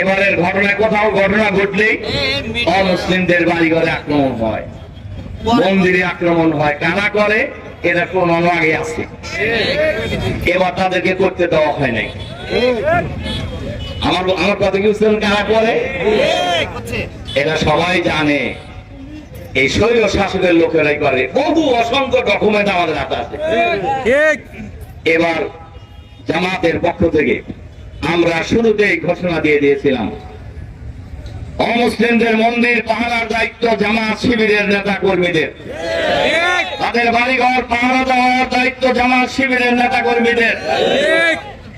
এবারের ঘটনায় কোথাও ঘটনা ঘটলে অমুসলিমদের বাড়িঘরে আক্রমণ হয়। মন্দিরে আক্রমণ হয়। কারা করে? এরা কোন আগে আছে। এবার তাদেরকে করতে দেওয়া হয় নাই। আমার আমার কথা কি বুঝতে কারা করে? এরা সবাই জানে। এই শৈল শাসকের লোকেরাই করে। বহু অসংখ্য ডকুমেন্ট আমাদের হাতে আছে। এবার জামাতের পক্ষ থেকে আমরা শুরুতেই ঘোষণা দিয়ে দিয়েছিলাম। অমুসলিমদের মন্দির পাহারার দায়িত্ব জামাত শিবিরের নেতা কর্মীদের তাদের বাড়িঘর পাহারা দেওয়ার দায়িত্ব জামাত শিবিরের নেতা কর্মীদের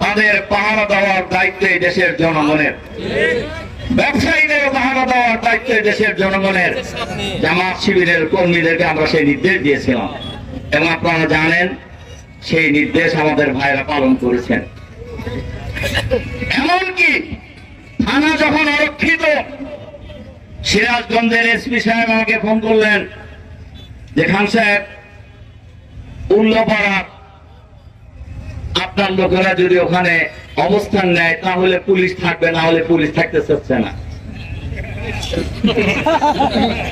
তাদের পাহারা দেওয়ার দায়িত্ব দেশের জনগণের। ব্যবসায়ীদের পাহারা দেওয়ার দায়িত্ব দেশের জনগণের। জামাত শিবিরের কর্মীদেরকে আমরা সেই নির্দেশ দিয়েছিলাম। এবং আপনারা জানেন, সেই নির্দেশ আমাদের ভাইরা পালন করেছেন। এমনকি থানা যখন অরক্ষিত, সিরাজগঞ্জের এসপি সাহেব আমাকে ফোন করলেন যে, খান সাহেব, উল্লপাড়া, আপনার লোকেরা যদি ওখানে অবস্থান নেয়, তাহলে পুলিশ থাকবে, না হলে পুলিশ থাকতে চাচ্ছে না।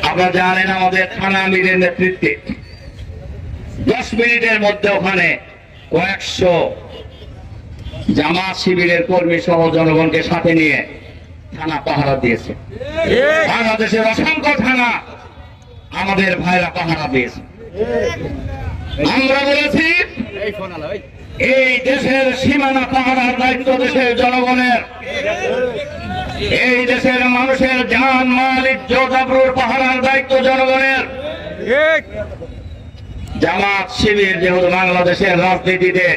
আপনারা জানেন আমাদের থানা আমিরের নেতৃত্বে দশ মিনিটের মধ্যে ওখানে কয়েকশো জামাত শিবিরের কর্মী সহ জনগণকে সাথে নিয়ে থানা পাহারা দিয়েছে। বাংলাদেশের অসংখ্য থানা আমাদের ভাইরা পাহারা দিয়েছে। আমরা বলেছি এই দেশের সীমানা পাহারার দায়িত্ব দেশের জনগণের। এই দেশের মানুষের জান মাল ইজ্জত আবরুর পাহারার দায়িত্ব জনগণের। জামাত শিবির যেহেতু বাংলাদেশের রাজনীতিতে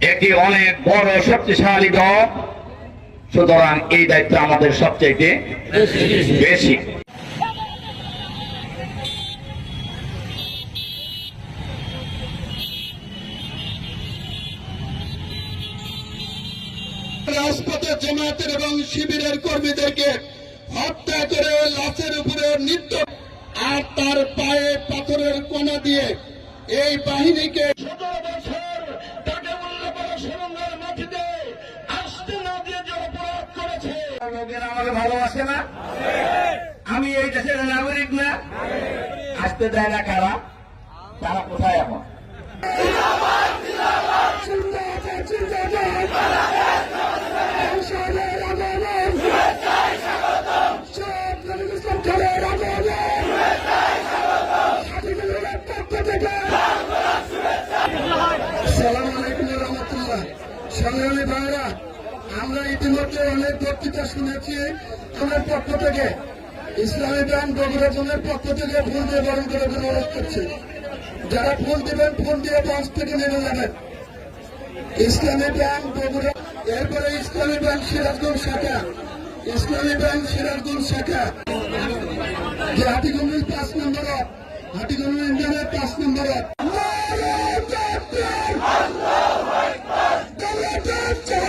একটি অনেক বড় শক্তিশালী দল। সুতরাং এই দায়িত্ব আমাদের সবচেয়ে বেশি। রাজপথে এবং শিবিরের হত্যা করে উপরে নৃত্য আর তার পায়ে পাথরের কোনা দিয়ে এই বাহিনীকে সুরঙ্গের মাটিতে আসতে না দিয়ে যে অপরাধ করেছে আমাকে ভালোবাসে না? আমি এই দেশের নাগরিক না। আসতে দেয় না কারা? তারা কোথায় এখন? সংগ্রামী ভাইরা আমরা ইতিমধ্যে অনেক বক্তৃতা শুনেছি আমাদের পক্ষ থেকে। ইসলামী ব্যাংক বগুড়াজনের পক্ষ থেকে ফুল দিয়ে বরণ করে অনুরোধ করছি যারা ফুল দিবেন, ফুল দিয়ে পাঁচ থেকে নেমে যাবেন ইসলামী ব্যাংক বগুড়া এরপরে ইসলামী ব্যাংক সিরাজগঞ্জ শাখা। ইসলামী ব্যাংক সিরাজগঞ্জ শাখা। যে হাটিগঞ্জ পাঁচ নম্বর হাটিগঞ্জ ইন্ডিয়ানের পাঁচ নম্বর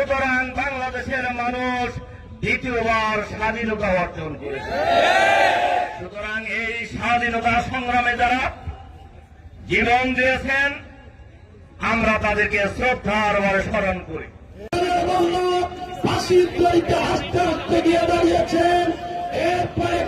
সুতরাং বাংলাদেশের মানুষ দ্বিতীয়বার স্বাধীনতা অর্জন করেছে। সুতরাং এই স্বাধীনতা সংগ্রামে যারা জীবন দিয়েছেন, আমরা তাদেরকে শ্রদ্ধার ভরে স্মরণ করি। ফাঁসির দড়িতে হাসতে গিয়ে দাঁড়িয়েছেন, এরপরে